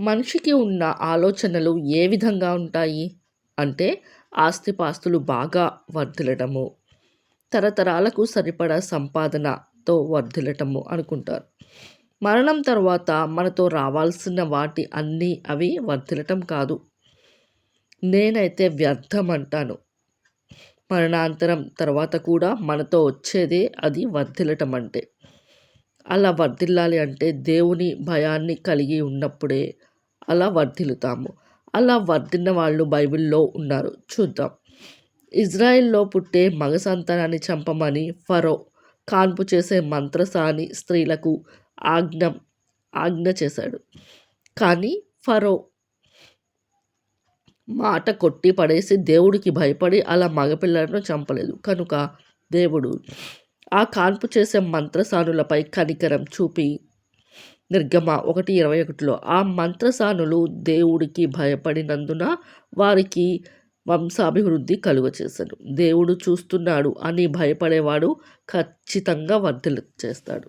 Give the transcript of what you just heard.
మనిషికి ఉన్న ఆలోచనలు ఏ విధంగా ఉంటాయి? అంటే ఆస్తిపాస్తులు బాగా వర్ధిల్లటము తరతరాలకు సరిపడా సంపాదనతో వర్ధిల్లటము అనుకుంటారు. మరణం తర్వాత మనతో రావాల్సిన వాటి అన్నీ అవి వర్ధిల్లటం కాదు. నేనైతే వ్యర్థం అంటాను. మరణాంతరం తర్వాత కూడా మనతో వచ్చేదే అది వర్ధిల్లటం అంటే. అలా వర్ధిల్లాలి అంటే దేవుని భయాన్ని కలిగి ఉన్నప్పుడే అలా వర్ధిల్లుతాము. అలా వర్ధిన్న వాళ్ళు బైబిల్లో ఉన్నారు. చూద్దాం. ఇజ్రాయిల్లో పుట్టే మగ సంతానాన్ని చంపమని ఫరో కాన్పు చేసే మంత్రసాని స్త్రీలకు ఆజ్ఞ ఆజ్ఞ చేశాడు. కానీ ఫరో మాట కొట్టి పడేసి దేవుడికి భయపడి అలా మగపిల్లలను చంపలేదు. కనుక దేవుడు ఆ కాన్పు చేసే మంత్రసానులపై కనికరం చూపి నిర్గమ ఒకటి ఇరవై ఒకటిలో ఆ మంత్రసానులు దేవుడికి భయపడినందున వారికి వంశాభివృద్ధి కలుగచేశాడు దేవుడు చూస్తున్నాడు అని భయపడేవాడు ఖచ్చితంగా వర్ధలు చేస్తాడు.